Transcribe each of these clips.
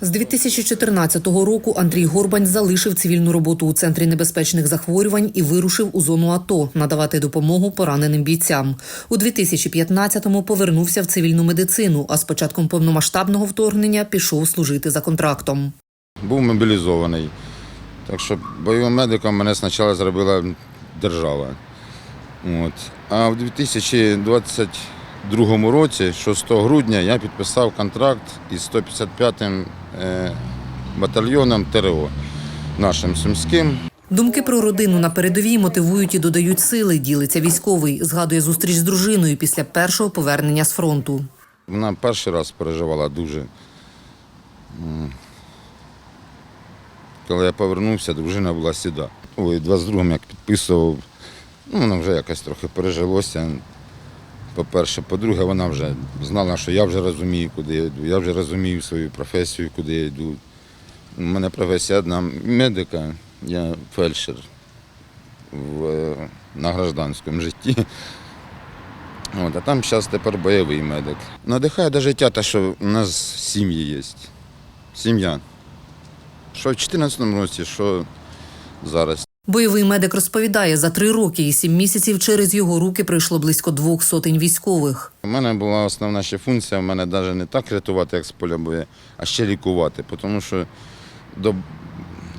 З 2014 року Андрій Горбань залишив цивільну роботу у центрі небезпечних захворювань і вирушив у зону АТО надавати допомогу пораненим бійцям. У 2015-му повернувся в цивільну медицину, а з початком повномасштабного вторгнення пішов служити за контрактом. Був мобілізований. Так що бойовим медиком мене спочатку зробила держава. От. А в 2022 році, 6 грудня, я підписав контракт із 155-м е, батальйоном ТРО нашим сумським. Думки про родину на передовій мотивують і додають сили. Ділиться військовий. Згадує зустріч з дружиною після першого повернення з фронту. Вона перший раз переживала дуже. Коли я повернувся, дружина була сюди. Ой, 22-му як підписував, ну, воно вже якось трохи пережилося. По-перше, по-друге, вона вже знала, що я вже розумію, куди я йду. Я вже розумію свою професію, куди я йду. У мене професія одна медика, я фельдшер в, е, на гражданському житті. От, а там зараз тепер бойовий медик. Надихає до життя те, що у нас сім'ї є. Сім'я. Що в 2014 році, що зараз. Бойовий медик розповідає, за три роки і сім місяців через його руки прийшло близько двох сотень військових. У мене була основна ще функція, в мене навіть не так рятувати, як з поля бою, а ще лікувати, тому що до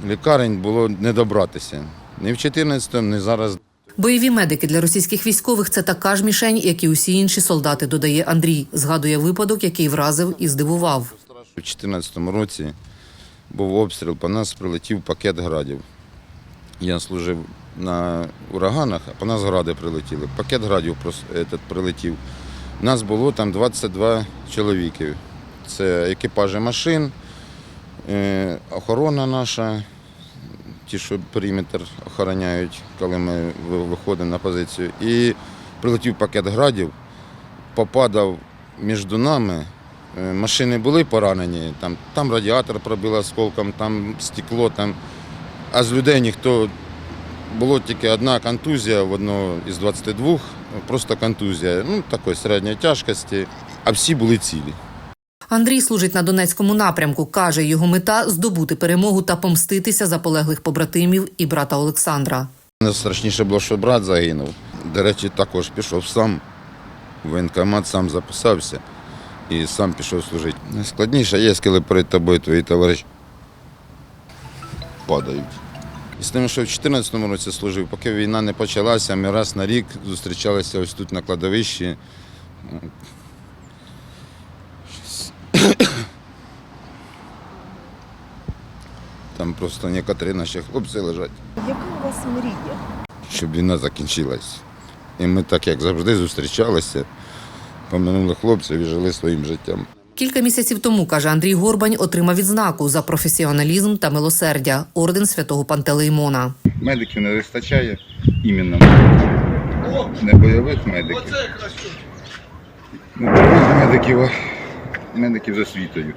лікарень було не добратися. Ні в 2014, ні зараз. Бойові медики для російських військових це така ж мішень, як і усі інші солдати, додає Андрій. Згадує випадок, який вразив і здивував. У 2014 році був обстріл, по нас прилетів пакет градів. Я служив на ураганах, а по нас гради прилетіли. Пакет градів прилетів. Нас було там 22 чоловіки. Це екіпажі машин, е, охорона наша, ті, що периметр охороняють, коли ми виходимо на позицію. І прилетів пакет градів, попадав між нами. Е, Машини були поранені, там, там радіатор пробив осколком, там стекло, там. А з людей ніхто було тільки одна контузія в одного із 22, просто контузія, ну такої середньої тяжкості, а всі були цілі. Андрій служить на Донецькому напрямку. Каже, його мета здобути перемогу та помститися за полеглих побратимів і брата Олександра. Найстрашніше було, що брат загинув. До речі, також пішов сам в воєнкомат, сам записався і сам пішов служити. Найскладніше є, коли перед тобою твої товариші падають. І з тим, що в 2014 році служив, поки війна не почалася, ми раз на рік зустрічалися ось тут на кладовищі. Там просто некоторі наші хлопці лежать Яка у вас мрія? щоб війна закінчилась. І ми так, як завжди, зустрічалися, поминули хлопців і жили своїм життям. Кілька місяців тому, каже Андрій Горбань, отримав відзнаку за професіоналізм та милосердя орден святого Пантелеймона. Медиків не вистачає іменно. Не бойових медиків. Не бойових медиків, а медиків з освітою.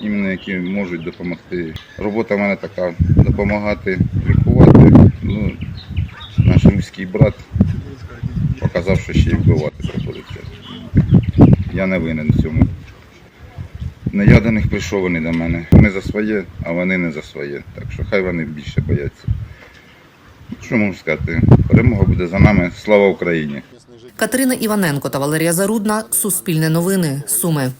Іменно які можуть допомогти. Робота в мене така допомагати лікувати. Ну, наш руський брат показав, що ще й вбивати приходиться. Я не винен в цьому. Я до них прийшов, вони до мене. Ми за своє, а вони не за своє. Так що хай вони більше бояться. Що можу сказати? Перемога буде за нами. Слава Україні! Катерина Іваненко та Валерія Зарудна. Суспільне новини. Суми.